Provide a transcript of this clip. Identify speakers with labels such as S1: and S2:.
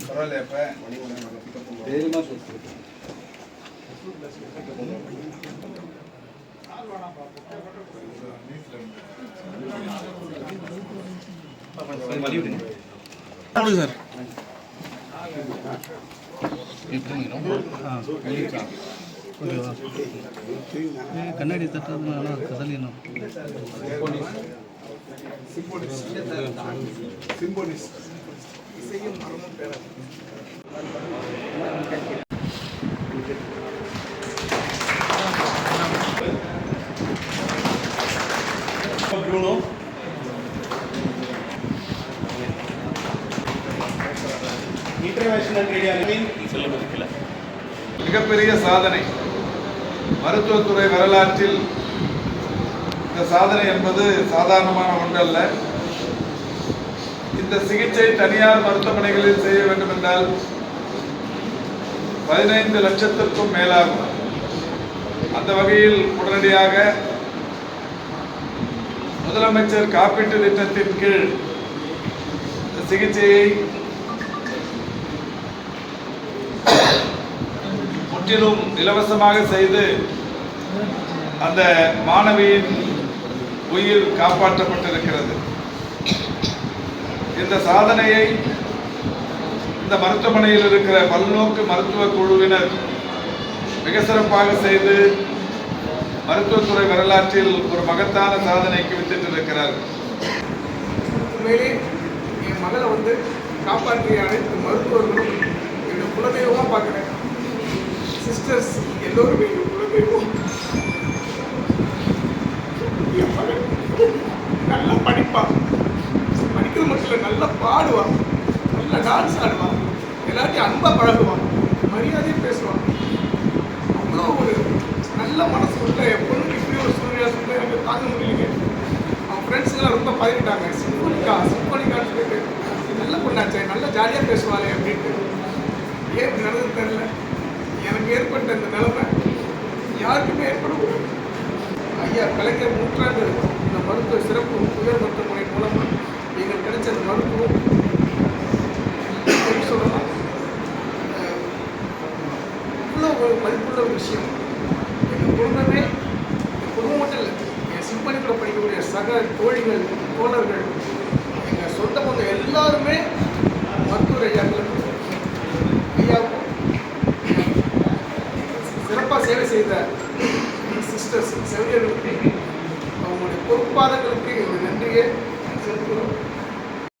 S1: பரவாயில்ல இப்ப தைரியமா சொல்லு
S2: சார். கண்ணாடி தட்டுறதுனால கதலியணும்
S1: மிகப்பெரிய சாதனை மருத்துவத்துறை வரலாற்றில் இந்த சாதனை என்பது சாதாரணமான ஒன்றல்ல. இந்த சிகிச்சை தனியார் மருத்துவமனைகளில் செய்ய வேண்டும் என்றால் பதினைந்து லட்சத்திற்கும் மேலாகும். அந்த வகையில் உடனடியாக முதலமைச்சர் காப்பீட்டு திட்டத்தின் கீழ் இந்த சிகிச்சையை முற்றிலும் இலவசமாக செய்து அந்த மாணவியின் உயிர் காப்பாற்றப்பட்டிருக்கிறது. இந்த சாதனையை இந்த மருத்துவமனையில் இருக்கிற பல்நோக்கு மருத்துவ குழுவினர் மிக சிறப்பாக செய்து மருத்துவத்துறை வரலாற்றில் ஒரு மகத்தான சாதனைக்கு வித்திட்டிருக்கிறார்கள்
S3: உண்மையிலே என் மகளை வந்து காப்பாற்றிய அனைத்து மருத்துவர்களும் என்னோட குலதெய்வமாக பார்க்குறேன். சிஸ்டர்ஸ் எல்லோருமே குலதெய்வம் என் மகள் நல்லா படிப்பா படிக்கிறது மட்டும் பாடுவான் நல்லா டான்ஸ் ஆடுவான் எல்லாத்தையும் அன்பாக பழகுவான் மரியாதையும் பேசுவான் அவ்வளோ ஒரு நல்ல மனசு உள்ள என் பொண்ணுக்கு இப்படி ஒரு சூழ்நிலை சொல்ல எனக்கு தாங்க முடியலைங்க அவன் ஃப்ரெண்ட்ஸ்லாம் ரொம்ப பதவிட்டாங்க சிம்பனிக்கா சிம்பனிக்கான்னு சொல்லிட்டு நல்ல பொண்ணாச்சே நல்லா ஜாலியாக பேசுவாளே அப்படின்ட்டு. ஏன் இப்படி நடந்தது தெரில எனக்கு ஏற்பட்ட இந்த நிலைமை யாருக்குமே ஏற்படக்கூடாது. ஐயா கலைஞர் நூற்றாண்டு இந்த மருத்துவ சிறப்பு உயர் மருத்துவமனை மூலமாக மருத்துவம் சொல்லலாம் இவ்வளோ ஒரு மதிப்புள்ள ஒரு விஷயம் எங்கள் குடும்பமே குடும்பம் மட்டும் இல்லை என் சிம்பனிக்குள்ள படிக்கக்கூடிய சக தோழிகள் தோழர்கள் எங்கள் சொந்த பந்தம் எல்லாருமே மருத்துவர் ஐயாக்களுக்கு ஐயாவுக்கும் சிறப்பாக சேவை செய்த சிஸ்டர்ஸ் செவிலியர்களுக்கு அவங்களுடைய பொறுப்பாளர்களுக்கு என்னுடைய நன்றியை